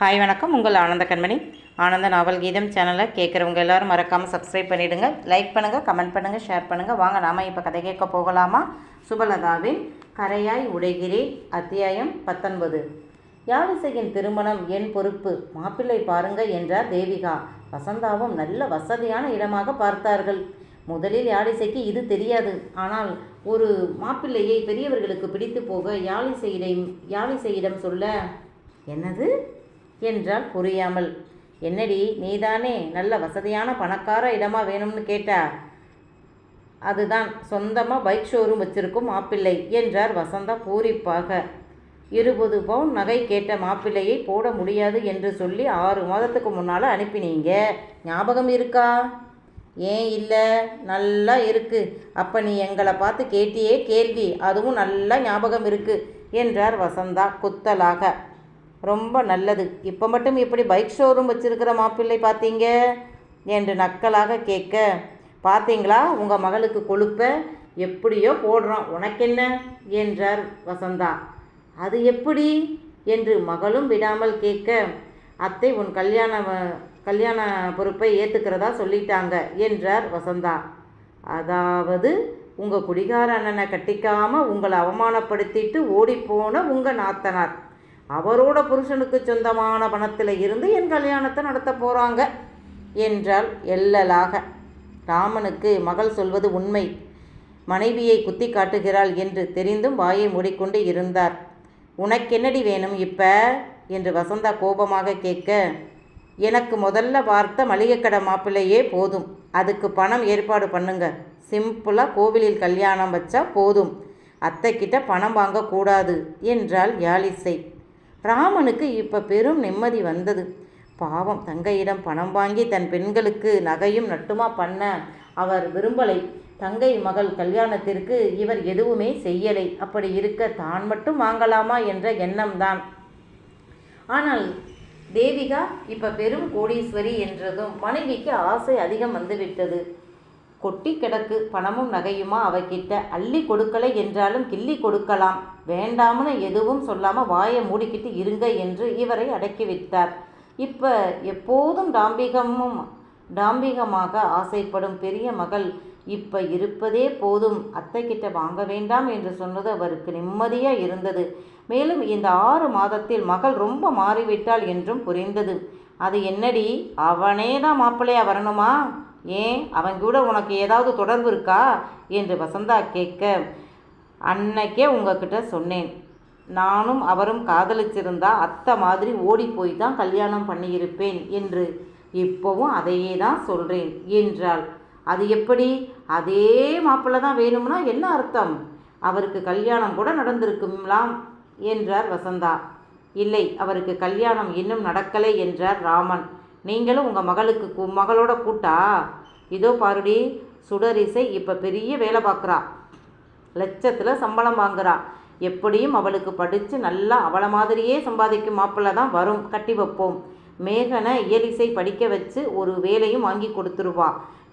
Hi வணக்கம். உங்கள் ஆனந்த கண்மணி. ஆனந்த நாவல் கீதம் சேனலை கேட்குறவங்க எல்லாரும் மறக்காமல் சப்ஸ்கிரைப் பண்ணிவிடுங்க லைக் பண்ணுங்கள் கமெண்ட் பண்ணுங்கள் ஷேர் பண்ணுங்கள் வாங்க நாம இப்போ கதை கேட்க போகலாமா? சுபலதாவின் கரையாய் உடைகிறே அத்தியாயம் பத்தொன்பது. யாழிசையின் திருமணம் என் பொறுப்பு. மாப்பிள்ளை பாருங்க என்றார் தேவிகா. வசந்தாவும் நல்ல வசதியான இடமாக பார்த்தார்கள். முதலில் யாழிசைக்கு இது தெரியாது. ஆனால் ஒரு மாப்பிள்ளையை பெரியவர்களுக்கு பிடித்து போக யாழிசையிடம் யாழிசையிடம் சொல்ல என்னது? என்றால் புரியாமல். என்னடி நீதானே நல்ல வசதியான பணக்கார இடமா வேணும்னு கேட்டா? அதுதான் சொந்தமாக பைக் ஷோரூம் வச்சிருக்கும் மாப்பிள்ளை என்றார் வசந்தா பூரிப்பாக. இருபது பவுன் நகை கேட்ட மாப்பிள்ளையை போட முடியாது என்று சொல்லி ஆறு மாதத்துக்கு முன்னால் அனுப்பினீங்க. ஞாபகம் இருக்கா? ஏன் இல்லை? நல்லா இருக்குது அப்போ நீ எங்களை பார்த்து கேட்டியே கேள்வி. அதுவும் நல்லா ஞாபகம் இருக்குது என்றார் வசந்தா குத்தலாக. ரொம்ப நல்லது. இப்போ மட்டும் இப்படி பைக் ஷோரூம் வச்சுருக்கிற மாப்பிள்ளை பார்த்தீங்க என்று நக்கலாக கேட்க பார்த்தீங்களா? உங்கள் மகளுக்கு கொழுப்ப எப்படியோ போடுறோம் உனக்கென்ன என்றார் வசந்தா. அது எப்படி? என்று மகளும் விடாமல் கேட்க அத்தை உன் கல்யாண வ- கல்யாண பொறுப்பை ஏற்றுக்கிறதா சொல்லிட்டாங்க என்றார் வசந்தா. அதாவது உங்கள் குடிகார அண்ணனை கட்டிக்காமல் உங்களை அவமானப்படுத்திட்டு ஓடிப்போன உங்கள் நாத்தனார். அவரோட புருஷனுக்கு சொந்தமான பணத்தில் இருந்து என் கல்யாணத்தை நடத்த போகிறாங்க என்றால் எல்லலாக. ராமனுக்கு மகள் சொல்வது உண்மை. மனைவியை குத்தி காட்டுகிறாள் என்று தெரிந்தும் வாயை மூடிக்கொண்டு இருந்தார். உனக்கென்னடி வேணும் இப்ப? என்று வசந்தா கோபமாக கேட்க எனக்கு முதல்ல பார்த்த மளிகைக்கடை மாப்பிள்ளையே போதும். அதுக்கு பணம் ஏற்பாடு பண்ணுங்க. சிம்பிளாக கோவிலில் கல்யாணம் வச்சா போதும். அத்தைக்கிட்ட பணம் வாங்கக்கூடாது என்றாள் யாழிசை. ராமனுக்கு இப்போ பெரும் நிம்மதி வந்தது. பாவம் தங்கையிடம் பணம் வாங்கி தன் பெண்களுக்கு நகையும் நட்டுமா பண்ண அவர் விரும்பலை. தங்கை மகள் கல்யாணத்திற்கு இவர் எதுவுமே செய்யலை. அப்படி இருக்க தான் மட்டும் வாங்கலாமா என்ற எண்ணம்தான். ஆனால் தேவிகா இப்போ பெரும் கோடீஸ்வரி என்றதும் மனைவிக்கு ஆசை அதிகம் வந்துவிட்டது. கொட்டி கிடக்கு பணமும் நகையுமா அவகிட்ட? அள்ளி கொடுக்கலை என்றாலும் கிள்ளி கொடுக்கலாம். வேண்டாம்னு எதுவும் சொல்லாமல் வாயை மூடிக்கிட்டு இருங்க என்று இவரை அடக்கிவிட்டார் இப்போ எப்போதும் டாம்பிகமும் டாம்பிகமாக ஆசைப்படும் பெரிய மகள் இப்போ இருப்பதே போதும். அத்தைக்கிட்ட வாங்க வேண்டாம் என்று சொன்னது அவருக்கு நிம்மதியாக இருந்தது. மேலும் இந்த ஆறு மாதத்தில் மகள் ரொம்ப மாறிவிட்டாள் என்றும் புரிந்தது. அது என்னடி? அவனே தான் மாப்பிள்ளையா வரணுமா? ஏன்? அவன் கூட உனக்கு ஏதாவது தொடர்பு இருக்கா? என்று வசந்தா கேட்க அன்னைக்கே உங்ககிட்ட சொன்னேன். நானும் அவரும் காதலிச்சிருந்தா அத்தை மாதிரி ஓடி போய் தான் கல்யாணம் பண்ணியிருப்பேன் என்று. இப்போவும் அதையே தான் சொல்கிறேன் என்றாள். அது எப்படி? அதே மாப்பிள்ளை தான் வேணும்னா என்ன அர்த்தம்? அவருக்கு கல்யாணம் கூட நடந்திருக்கும்லாம் என்றார் வசந்தா. இல்லை அவருக்கு கல்யாணம் இன்னும் நடக்கலை என்றார் ராமன். நீங்களும் உங்கள் மகளுக்கு மகளோட கூட்டா? இதோ பாருடி சுடரிசை இப்போ பெரிய வேலை பார்க்குறா லட்சத்தில் சம்பளம் வாங்குறா. எப்படியும் அவளுக்கு படித்து நல்லா அவளை மாதிரியே சம்பாதிக்கும் மாப்பிள்ளை தான் வரும் கட்டி வைப்போம். மேகனை இயலிசை படிக்க வச்சு ஒரு வேலையும் வாங்கி கொடுத்துருவா.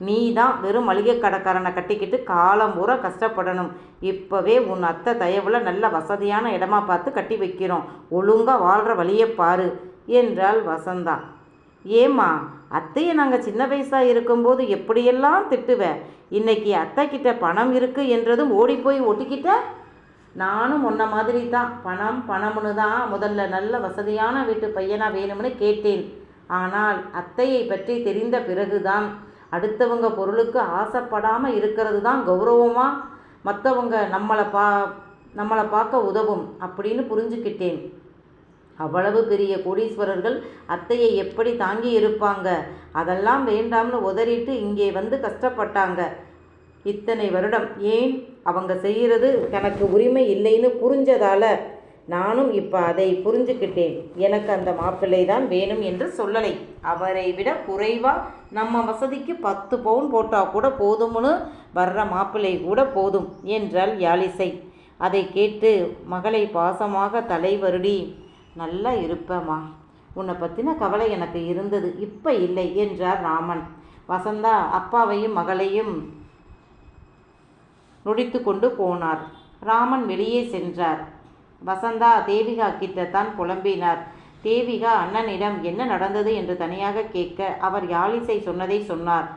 நீ தான் வெறும் மளிகை கடைக்காரனை கட்டிக்கிட்டு காலம் பூரா கஷ்டப்படணும். இப்போவே உன் அத்தை தயவில் நல்ல வசதியான இடமா பார்த்து கட்டி வைக்கிறோம். ஒழுங்காக வாழ்கிற வழியை பாரு என்றாள் வசந்தா. ஏம்மா அத்தையை நாங்கள் சின்ன வயசாக இருக்கும்போது எப்படியெல்லாம் திட்டுவேன் இன்னைக்கு அத்தை கிட்ட பணம் இருக்கு என்றதும் ஓடி போய் ஒட்டிக்கிட்ட? நானும் உன்ன மாதிரி தான் பணம் பணம்னு தான் முதல்ல நல்ல வசதியான வீட்டு பையனாக வேணும்னு கேட்டேன். ஆனால் அத்தையை பற்றி தெரிந்த பிறகுதான். அடுத்தவங்க பொருளுக்கு ஆசைப்படாமல் இருக்கிறது தான் கௌரவமாக மற்றவங்க நம்மளை பா நம்மளை பார்க்க உதவும் அப்படின்னு புரிஞ்சுக்கிட்டேன். அவ்வளவு பெரிய கோடீஸ்வரர்கள் அத்தையை எப்படி தாங்கி இருப்பாங்க? அதெல்லாம் வேண்டாம்னு உதறிட்டு இங்கே வந்து கஷ்டப்பட்டாங்க. இத்தனை வருடம் ஏன் அவங்க செய்கிறது தனக்கு உரிமை இல்லைன்னு புரிஞ்சதால நானும் இப்போ அதை புரிஞ்சுக்கிட்டேன். எனக்கு அந்த மாப்பிள்ளை தான் வேணும் என்று சொல்லலை. அவரை விட குறைவாக நம்ம வசதிக்கு பத்து பவுன் போட்டால் கூட போதும்னு வர்ற மாப்பிள்ளை கூட போதும் என்றாள் யாழிசை. அதை கேட்டு மகளை பாசமாக தலைவருடி நல்லா இருப்பேம்மா. உன்னை பற்றின கவலை எனக்கு இருந்தது இப்போ இல்லை என்றார் ராமன். வசந்தா அப்பாவையும் மகளையும் நொடித்து கொண்டு போனார். ராமன் வெளியே சென்றார். வசந்தா தேவிகா கிட்ட தான் புலம்பினார். தேவிகா அண்ணனிடம் என்ன நடந்தது? என்று தனியாக கேட்க அவர் யாழிசை சொன்னதை சொன்னார்.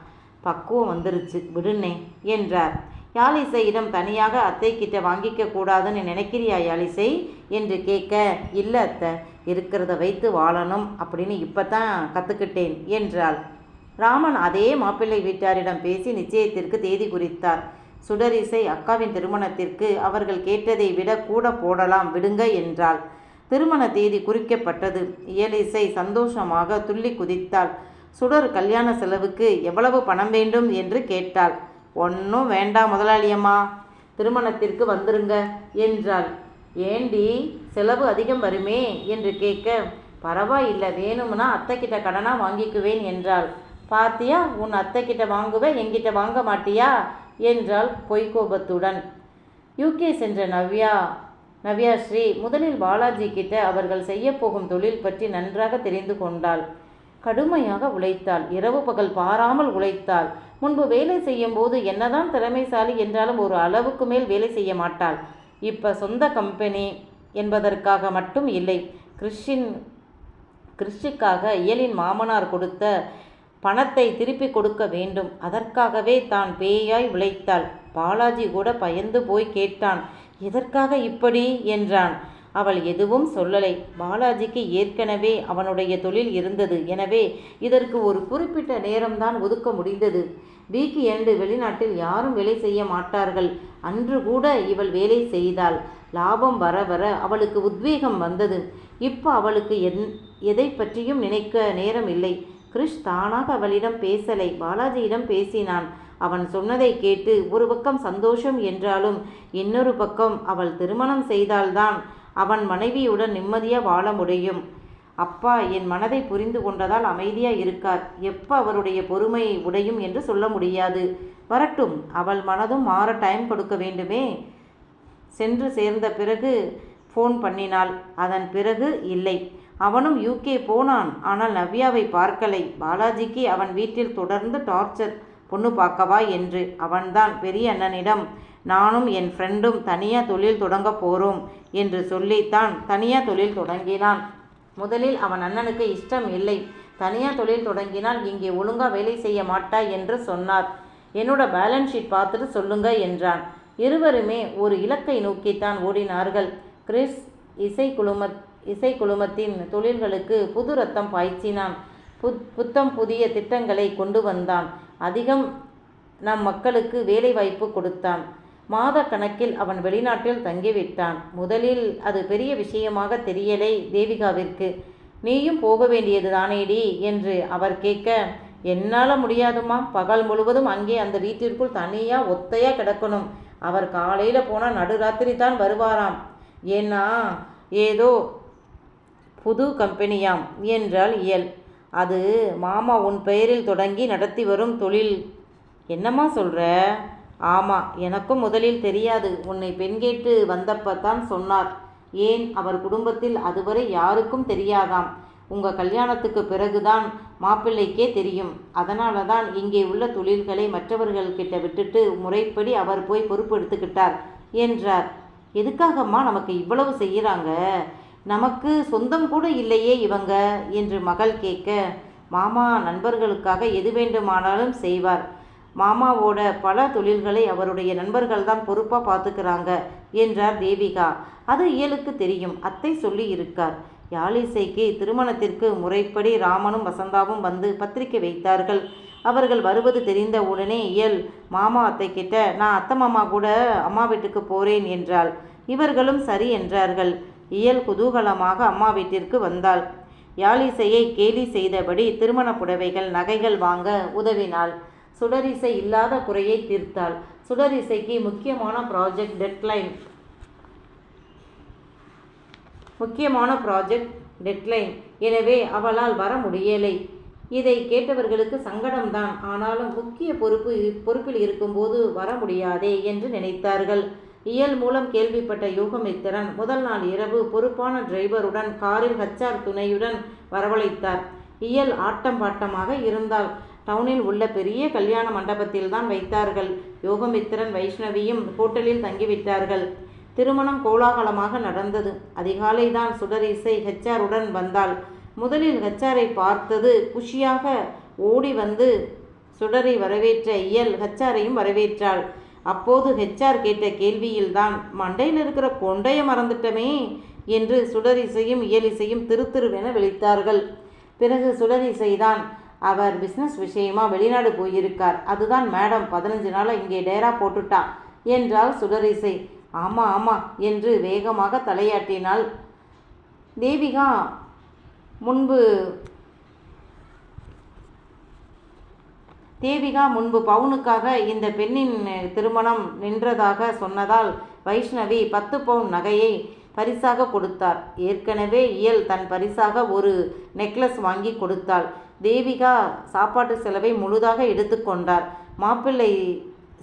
பக்குவம் வந்துருச்சு விடுனே என்றார். யாழிசையிடம் தனியாக அத்தை கிட்ட வாங்கிக்க கூடாதுன்னு நினைக்கிறியா யாழிசை? என்று கேட்க இல்லை அத்தை இருக்கிறத வைத்து வாழணும் அப்படின்னு இப்போ தான் கற்றுக்கிட்டேன் என்றாள். ராமன் அதே மாப்பிள்ளை வீட்டாரிடம் பேசி நிச்சயத்திற்கு தேதி குறித்தார். சுடரிசை அக்காவின் திருமணத்திற்கு அவர்கள் கேட்டதை விட கூட போடலாம் விடுங்க என்றாள். திருமண தேதி குறிக்கப்பட்டது. இயலிசை சந்தோஷமாக துள்ளி குதித்தாள். சுடர் கல்யாண செலவுக்கு எவ்வளவு பணம் வேண்டும் என்று கேட்டாள். ஒன்றும் வேண்டாம் முதலாளியம்மா. திருமணத்திற்கு வந்துருங்க என்றாள். ஏண்டி செலவு அதிகம் வருமே என்று கேட்க பரவாயில்லை வேணும்னா அத்தைக்கிட்ட கடனாக வாங்கிக்குவேன் என்றாள். பாத்தியா உன் அத்தைக்கிட்ட வாங்குவேன் என்கிட்ட வாங்க மாட்டியா என்றாள் பொய்கோபத்துடன். யூகே சென்ற நவ்யா. நவ்யா ஸ்ரீ முதலில் பாலாஜி கிட்ட அவர்கள் செய்யப்போகும் தொழில் பற்றி நன்றாக தெரிந்து கொண்டாள். கடுமையாக உழைத்தாள். இரவு பகல் பாராமல் உழைத்தாள். முன்பு வேலை செய்யும் போது என்னதான் திறமைசாலி என்றாலும் ஒரு அளவுக்கு மேல் வேலை செய்ய மாட்டாள். இப்போ சொந்த கம்பெனி என்பதற்காக மட்டும் இல்லை கிறிஷின் கிறிஷிக்காக இயலின் மாமனார் கொடுத்த பணத்தை திருப்பி கொடுக்க வேண்டும். அதற்காகவே தான் பேயாய் உழைத்தாள். பாலாஜி கூட பயந்து போய் கேட்டான் எதற்காக இப்படி? என்றான். அவள் எதுவும் சொல்லலை. பாலாஜிக்கு ஏற்கனவே அவனுடைய தொழில் இருந்தது. எனவே இதற்கு ஒரு குறிப்பிட்ட நேரம்தான் ஒதுக்க முடிந்தது. வீக்கு எண்டு வெளிநாட்டில் யாரும் வேலை செய்ய மாட்டார்கள். அன்று கூட இவள் வேலை செய்தாள். லாபம் வர வர அவளுக்கு உத்வேகம் வந்தது. இப்போ அவளுக்கு என் எதை பற்றியும் நினைக்க நேரம் இல்லை. கிறிஷ் தானாக அவளிடம் பேசலை. பாலாஜியிடம் பேசினான். அவன் சொன்னதை கேட்டு ஒரு பக்கம் சந்தோஷம் என்றாலும் இன்னொரு பக்கம் அவள் திருமணம் செய்தால்தான் அவன் மனைவியுடன் நிம்மதியாக வாழ முடியும். அப்பா என் மனதை புரிந்து கொண்டதால் அமைதியாக இருக்கார். எப்போ அவருடைய பொறுமை உடையும் என்று சொல்ல முடியாது. வரட்டும் அவள் மனதும் மாற டைம் கொடுக்க வேண்டுமே. சென்று சேர்ந்த பிறகு ஃபோன் பண்ணினாள். அதன் பிறகு இல்லை. அவனும் யூகே போனான். ஆனால் நவ்யாவை பார்க்கலை. பாலாஜிக்கு அவன் வீட்டில் தொடர்ந்து டார்ச்சர் பொண்ணு பார்க்கவா என்று. அவன்தான் பெரிய அண்ணனிடம் நானும் என் ஃப்ரெண்டும் தனியாக தொழில் தொடங்க போகிறோம் என்று சொல்லித்தான் தனியாக தொழில் தொடங்கினான். முதலில் அவன் அண்ணனுக்கு இஷ்டம் இல்லை. தனியாக தொழில் தொடங்கினால் இங்கே ஒழுங்காக வேலை செய்ய மாட்டாய் என்று சொன்னார். என்னோட பேலன்ஸ் ஷீட் பார்த்துட்டு சொல்லுங்க என்றான். இருவருமே ஒரு இலக்கை நோக்கித்தான் ஓடினார்கள். கிறிஸ் இசை குழும இசை குழுமத்தின் தொழில்களுக்கு புது ரத்தம் பாய்ச்சினான். புத் புத்தம் புதிய திட்டங்களை கொண்டு வந்தான். அதிகம் நம் மக்களுக்கு வேலை வாய்ப்பு கொடுத்தான். மாத கணக்கில் அவன் வெளிநாட்டில் தங்கிவிட்டான் முதலில் அது பெரிய விஷயமாக தெரியலை தேவிகாவிற்கு. நீயும் போக வேண்டியது தானேடி? என்று அவர் கேட்க என்னால் முடியாதுமா பகல் முழுவதும் அங்கே அந்த வீட்டிற்குள் தனியாக ஒத்தையாக கிடக்கணும். அவர் காலையில் போனால் நடுராத்திரி தான் வருவாராம். ஏன்னா ஏதோ புது கம்பெனியாம் என்றால் இயல். அது மாமா உன் பெயரில் தொடங்கி நடத்தி வரும் தொழில். என்னம்மா சொல்கிற ஆமாம் எனக்கும் முதலில் தெரியாது. உன்னை பெண் கேட்டு வந்தப்போ தான் சொன்னார். ஏன்? அவர் குடும்பத்தில் அதுவரை யாருக்கும் தெரியாதாம். உங்கள் கல்யாணத்துக்கு பிறகுதான் மாப்பிள்ளைக்கே தெரியும். அதனால தான் இங்கே உள்ள தொழில்களை மற்றவர்கள்கிட்ட விட்டுட்டு முறைப்படி அவர் போய் பொறுப்பு எடுத்துக்கிட்டார் என்றார். எதுக்காகம்மா நமக்கு இவ்வளவு செய்கிறாங்க நமக்கு சொந்தம் கூட இல்லையே இவங்க என்று மகள் கேட்க மாமா நண்பர்களுக்காக எது வேண்டுமானாலும் செய்வார். மாமாவோட பல தொழில்களை அவருடைய நண்பர்கள் தான் பொறுப்பாக பார்த்துக்கிறாங்க என்றார் தேவிகா. அது இயலுக்கு தெரியும். அத்தை சொல்லி இருக்கார். யாழிசைக்கு திருமணத்திற்கு முறைப்படி ராமனும் வசந்தாவும் வந்து பத்திரிக்கை வைத்தார்கள். அவர்கள் வருவது தெரிந்த உடனே இயல் மாமா அத்தை கிட்ட நான் அத்தை மாமா கூட அம்மா வீட்டுக்கு போறேன் என்றாள். இவர்களும் சரி என்றார்கள். இயல் குதூகலமாக அம்மா வீட்டிற்கு வந்தாள். யாழிசையை கேலி செய்தபடி திருமண புடவைகள் நகைகள் வாங்க உதவினாள். சுடரிசை இல்லாத குறையை தீர்த்தாள். சுடரிசைக்கு முக்கியமான ப்ராஜெக்ட் டெட்லைன் முக்கியமான ப்ராஜெக்ட் டெட்லைன் எனவே அவளால் வர முடியலை. இதை கேட்டவர்களுக்கு சங்கடம்தான். ஆனாலும் முக்கிய பொறுப்பு பொறுப்பில் இருக்கும்போது வர முடியாதே என்று நினைத்தார்கள். இயல் மூலம் கேள்விப்பட்ட யோகமித்திரன் முதல் நாள் இரவு பொறுப்பான டிரைவருடன் காரில் ஹச்ஆர் துணையுடன் வரவழைத்தார். இயல் ஆட்டம் பாட்டமாக இருந்தால் டவுனில் உள்ள பெரிய கல்யாண மண்டபத்தில் தான் வைத்தார்கள். யோகமித்திரன் வைஷ்ணவியும் ஹோட்டலில் தங்கிவிட்டார்கள். திருமணம் கோலாகலமாக நடந்தது. அதிகாலை தான் சுடரிசை ஹெச்ஆருடன் வந்தாள். முதலில் ஹெச்ஆரை பார்த்தது குஷியாக ஓடி வந்து சுடரை வரவேற்ற இயல் ஹெச்ஆரையும் வரவேற்றாள். அப்போது ஹெச்ஆர் கேட்ட கேள்வியில்தான் மண்டையில் இருக்கிற கொண்டைய மறந்துட்டமே என்று சுடரிசையும் இயலிசையும் இசையும் திருத்திருவென விழித்தார்கள். பிறகு சுடரிசைதான் அவர் பிஸ்னஸ் விஷயமா வெளிநாடு போயிருக்கார். அதுதான் மேடம் பதினஞ்சு நாளாக இங்கே டேரா போட்டுட்டா என்றாள் சுடரிசை. ஆமாம் ஆமாம் என்று வேகமாக தலையாட்டினாள். தேவிகா முன்பு தேவிகா முன்பு பவுனுக்காக இந்த பெண்ணின் திருமணம் நின்றதாக சொன்னதால் வைஷ்ணவி பத்து பவுன் நகையை பரிசாக கொடுத்தார். ஏற்கனவே இயல் தன் பரிசாக ஒரு நெக்லஸ் வாங்கி கொடுத்தாள். தேவிகா சாப்பாட்டு செலவை முழுதாக எடுத்துக்கொண்டார் மாப்பிள்ளை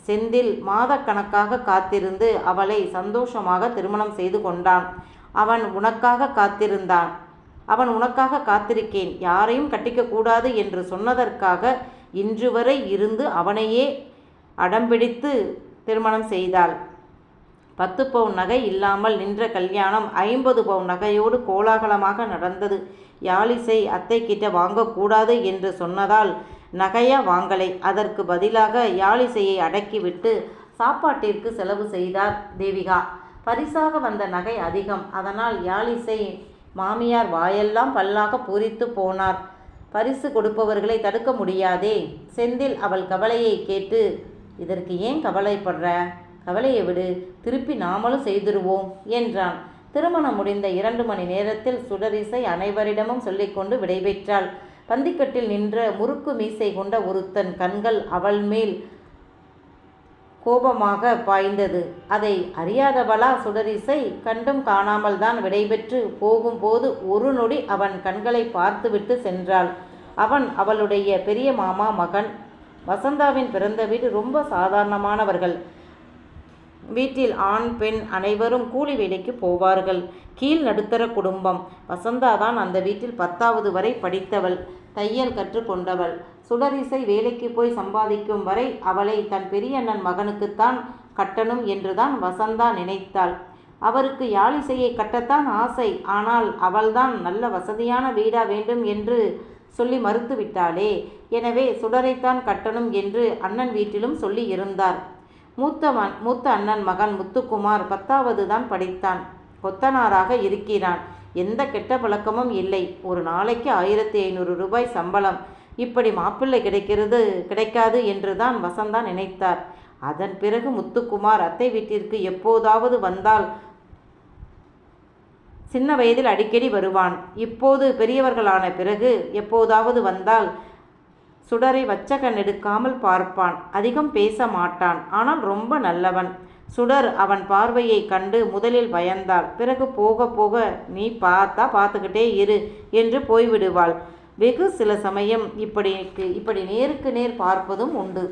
செந்தில் மாதக்கணக்காக காத்திருந்து அவளை சந்தோஷமாக திருமணம் செய்து கொண்டான். அவன் உனக்காக காத்திருந்தான். அவன் உனக்காக காத்திருக்கேன். யாரையும் கட்டிக்கக்கூடாது என்று சொன்னதற்காக இன்று வரை இருந்து அவனையே அடம்பிடித்து திருமணம் செய்தாள். பத்து பவுன் நகை இல்லாமல் நின்ற கல்யாணம் ஐம்பது பவுன் நகையோடு கோலாகலமாக நடந்தது. யாழிசை அத்தை கிட்ட வாங்கக்கூடாது என்று சொன்னதால் நகையா வாங்கலை. அதற்கு பதிலாக யாழிசையை அடக்கிவிட்டு சாப்பாட்டிற்கு செலவு செய்தார் தேவிகா. பரிசாக வந்த நகை அதிகம். அதனால் யாழிசை மாமியார் வாயெல்லாம் பல்லாக பூரித்து போனார். பரிசு கொடுப்பவர்களை தடுக்க முடியாதே. செந்தில் அவள் கவலையை கேட்டு இதற்கு ஏன் கவலைப்படுற? கவலையை விடு திருப்பி நாமளும் செய்திருவோம் என்றான். திருமணம் முடிந்த இரண்டு மணி நேரத்தில் சுடரிசை அனைவரிடமும் சொல்லிக்கொண்டு விடைபெற்றாள். பந்திக்கட்டில் நின்ற முறுக்கு மீசை கொண்ட ஒருத்தன் கண்கள் அவள் மேல் கோபமாக பாய்ந்தது. அதை அறியாதவளா சுடரிசை? கண்டும் காணாமல் தான் விடைபெற்று போகும்போது ஒரு நொடி அவன் கண்களை பார்த்துவிட்டு சென்றாள். அவன் அவளுடைய பெரிய மாமா மகன். வசந்தாவின் பிறந்த வீடு ரொம்ப சாதாரணமானவர்கள். வீட்டில் ஆண் பெண் அனைவரும் கூலி வேலைக்கு போவார்கள். கீழ் நடுத்தர குடும்பம். வசந்தா தான் அந்த வீட்டில் பத்தாவது வரை படித்தவள். தையல் கற்றுக்கொண்டவள் சுடரிசை வேலைக்கு போய் சம்பாதிக்கும் வரை அவளை தன் பெரியண்ணன் மகனுக்குத்தான் கட்டணும் என்றுதான் வசந்தா நினைத்தாள். அவருக்கு யாழிசையை கட்டத்தான் ஆசை. ஆனால் அவள்தான் நல்ல வசதியான வீடா வேண்டும் என்று சொல்லி மறுத்துவிட்டாளே. எனவே சுடரைத்தான் கட்டணும் என்று அண்ணன் வீட்டிலும் சொல்லி இருந்தார் மூத்தவன் மூத்த அண்ணன் மகன் முத்துக்குமார் பத்தாவது தான் படித்தான். கொத்தனாராக இருக்கிறான். எந்த கெட்ட பழக்கமும் இல்லை. ஒரு நாளைக்கு ஆயிரத்தி ஐநூறு ரூபாய் சம்பளம். இப்படி மாப்பிள்ளை கிடைக்கிறது கிடைக்காது என்று தான் வசந்தா நினைத்தார். அதன் பிறகு முத்துக்குமார் அத்தை வீட்டிற்கு எப்போதாவது வந்தால் சின்ன வயதில் அடிக்கடி வருவான். இப்போது பெரியவர்களான பிறகு எப்போதாவது வந்தால் சுடரை வச்சகன் எடுக்காமல் பார்ப்பான். அதிகம் பேச மாட்டான். ஆனால் ரொம்ப நல்லவன். சுடர் அவன் பார்வையை கண்டு முதலில் பயந்தாள். பிறகு போக போக நீ பார்த்தா பார்த்துக்கிட்டே இரு என்று போய்விடுவாள். வெகு சில சமயம் இப்படி இப்படி நேருக்கு நேர் பார்ப்பதும் உண்டு.